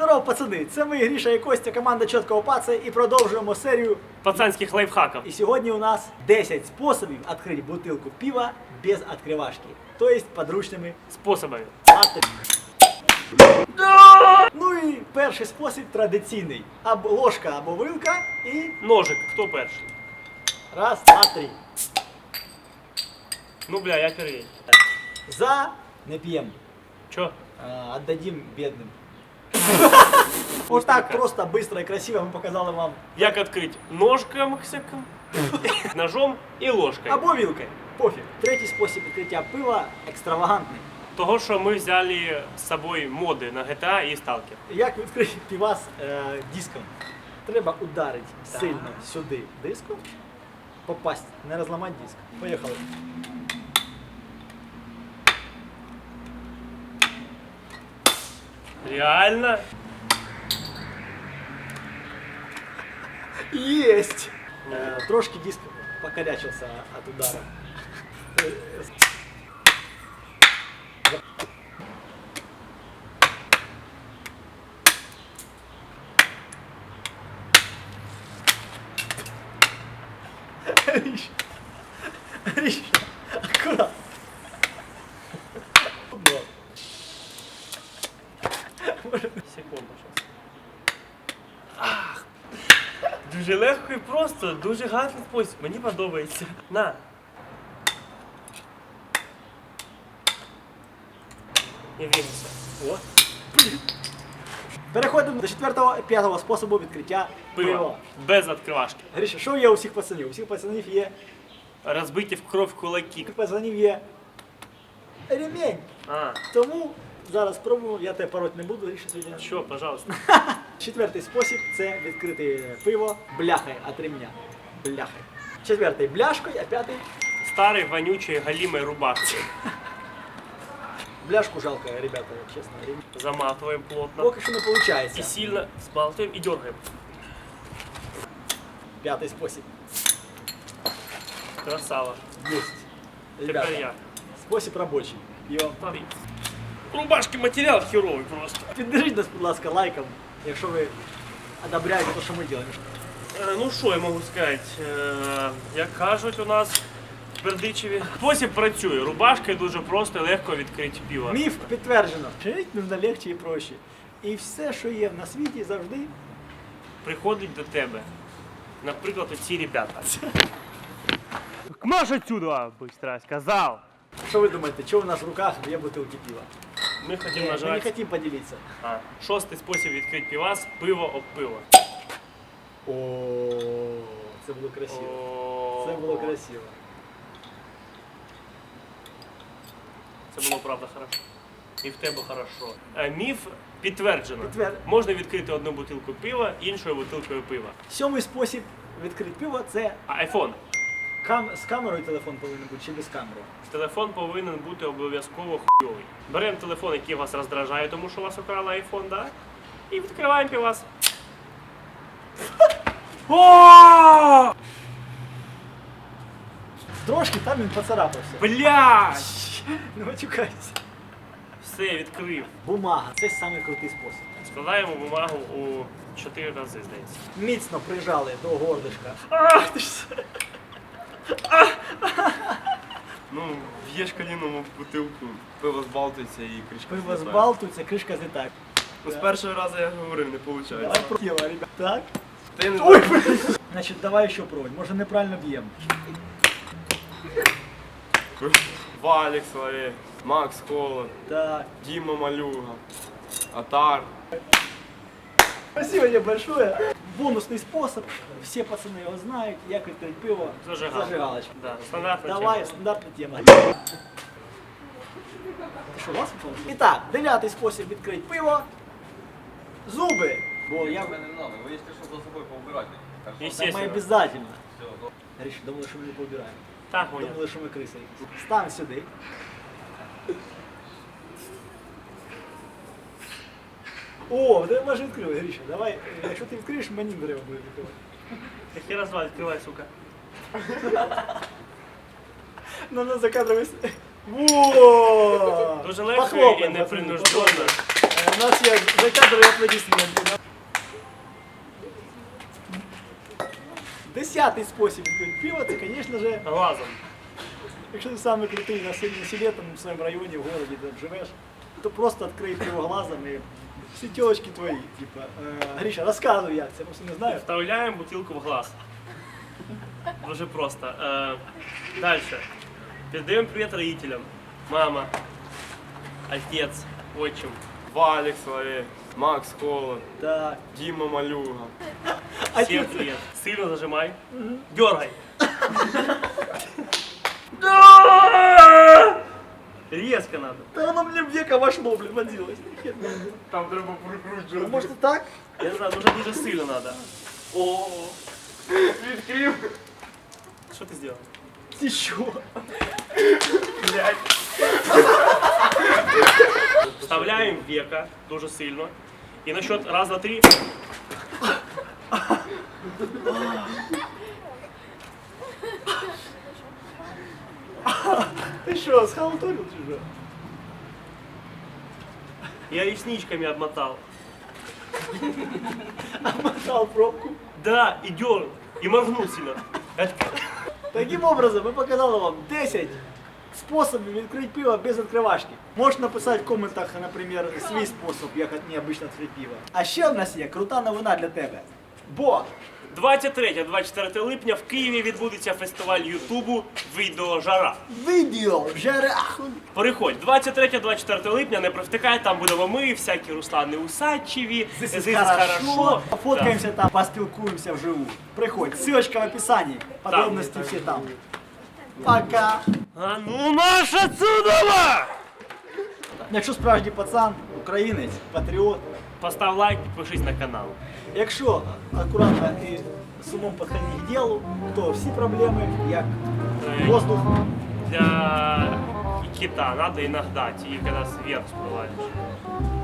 Здорово, пацани! Це ми, Гріша і Костя, команда Чіткого Паца, і продовжуємо серію. Пацанських лайфхаків. І сьогодні у нас 10 способів відкрити бутилку пива без відкривашки. Тобто подручними Способами. Ну і перший спосіб традиційний. Або ложка або вилка і Ножик. Хто перший? раз, два, три. Ну бля, я первый. За не п'ємо. Чо? А, Отдадим бедным. Вот так просто, быстро и красиво мы показали вам. Як відкрити? Ножком, всяким, ножом і ложкою. Або вилкою. Пофіг. Третій спосіб відкриття пива екстравагантний. Того, що ми взяли з собою моди на GTA і Stalker. Як відкрити півас е, диском? Треба ударити сильно сюди диском, попасть, не розламати диск. Поїхали. Реально? Єсть! Е, трошки диск покорячився від удара. Е, Гриша, Гриша, аккуратно. Вот. Секунду, щас. Ах. Дуже і просто, дуже гарний спосіб. Мені подобається. На. Не вінься. О. Переходимо до четвертого і п'ятого способу відкриття пива. Без відкривашки. Гріша, що є у всіх пацанів? У всіх пацанів є. Розбиті в кров кулаки. У всіх пацанів є ремень. А, Тому зараз спробуємо, я тебе пороть не буду, сьогодні. що, пожалуйста. Четвертий спосіб це відкрити пиво бляхой від ремня. Бляхой. Четвертий бляшкою, а п'ятий Старий вонючий галімий рубашки. бляшку жалко, ребята, чесно. Заматываем плотно. Поки що не И виходить. сильно сбалтываем и дергаем. П'ятий спосіб. Красава. Єсть. Теперь Ребята, я. спосіб робочий. Йо. Смотри. Рубашки материал херовый просто. Піддержіть нас, будь ласка, лайком, якщо ви одобряєте те, що ми робимо. Е, Ну що я можу сказати? Е, Як кажуть у нас в Бердичеві. Спосіб працює. Рубашкою дуже просто і легко відкрити пиво. Міф підтверджено. Жити нужно легче і проще. І все, що є на світі, завжди. Приходить до тебе. Наприклад, оці ребята. Маш отсюда, быстро, сказав. Що ви думаєте, що у нас в руках дві бутилки пива? Ми хотімо Ні, ми не нажати. хотімо поділитися. А, шостий спосіб відкрити півас пиво об пиво. О, це було красиво. Це було красиво. Це було правда хорошо. І в тебе хорошо. Е, Міф підтверджено. Підтвер- Можна відкрити одну бутилку пива іншою бутилкою пива. Сьомий спосіб відкрити пиво це А айфон. Кам... з камерою телефон повинен бути чи без камери. Телефон повинен бути обов'язково хуйовий. Беремо телефон, який вас роздражає, тому що у вас украли айфон, да? І відкриваємо півас. О! Трошки там він поцарапався. Блядь! Не матюкайся. Все, відкрив. Бумага це самий крутий спосіб. Складаємо бумагу у 4 рази, здається. Міцно прижали до горлишка. Ах ти ж! Ну, б'єш коліном в бутилку, пиво збалтується і кришка Пиво злітає. збалтується, кришка злітає. Ну, з першого разу я говорив, не виходить. Давай тіло, ребят. Так. Та я не знаю. Значить, давай ще пробуй. Може неправильно б'ємо. Валік Славей, Макс Холод, Так. Діма Малюга, Атар. Спасибо тебе большое. Бонусный способ. Все пацаны его знают. Як відкрити пиво. Зажигалка. Зажигалочка. Да, стандартна Давай, тема. стандартна тема. Ти що, вас випало? І так, дев'ятий спосіб відкрити пиво. Зуби. Бо я... Мене не надо, ви якщо що за собою поубирати. Так що Це ми Естественно. обязательно. все, добре. Ріш, думали, що ми не поубираємо. Так, Гоня. Думали, що ми криси якісь. Стань сюди. О, ти може відкрив, Гріша. Давай, е, якщо ти відкриєш, мені не треба буде відкривати. Який раз два відкривай, сука. Ну, ну, за кадром. Во! Дуже легко і Похлопаємо, непринужденно. пацани, похлопаємо. Е, У нас є закадрові аплодисменти. да. Десятий спосіб відкрити пиво, це, звісно же, Глазом. якщо ти самий крутий на селі, на селі, там, в своєму районі, в городі, де живеш, то просто відкрий пиво глазом і всі тілочки твої. Типа, е, Гріша, розказуй як, це я просто не знаю. Вставляємо бутилку в глаз. Дуже просто. Е, далі. Передаємо привіт родителям. Мама, отець, отчим. Валік Славей, Макс Холод, Так. Діма Малюга. А Всем ти- привет. Сильно зажимай. Дергай. Резко надо. Та воно мені в века вошло, блін, водилось. Там треба прикручувати. Може так? Я не знаю, може дуже сильно надо. О, Відкрив. що ти зробив? Ти що? Блядь. Вставляємо века дуже сильно. І на счет раз, два, три. Ти що, схалтурив чи що? Я ресничками обмотал. Мотав пробку. Да, и дернул. И моргнул сильно. Это Таким образом, ми показали вам 10 способів відкрити пиво без відкривашки. Можеш написати в коментах, наприклад, свій спосіб, як необычно відкрити пиво. А ще в нас є крута новина для тебе. Бо 23-24 липня в Києві відбудеться фестиваль Ютубу Відео Жара. відео рахун. Переходь, 23-24 липня, не провтикай, там будемо ми, всякі Руслани Усачеві, This is хорошо. Пофоткаємося там, поспілкуємося вживу. Приходь, ссылочка в описании. Подробності всі там. Пока. А ну марш отсюда! Якщо справжній пацан, українець, патріот, Постав лайк, підпишись на канал. Якщо акуратно і з умом підходити к ділу, то всі проблеми, як Е, воздух, Для кита надо иногда, и когда сверх всплываешь. Все.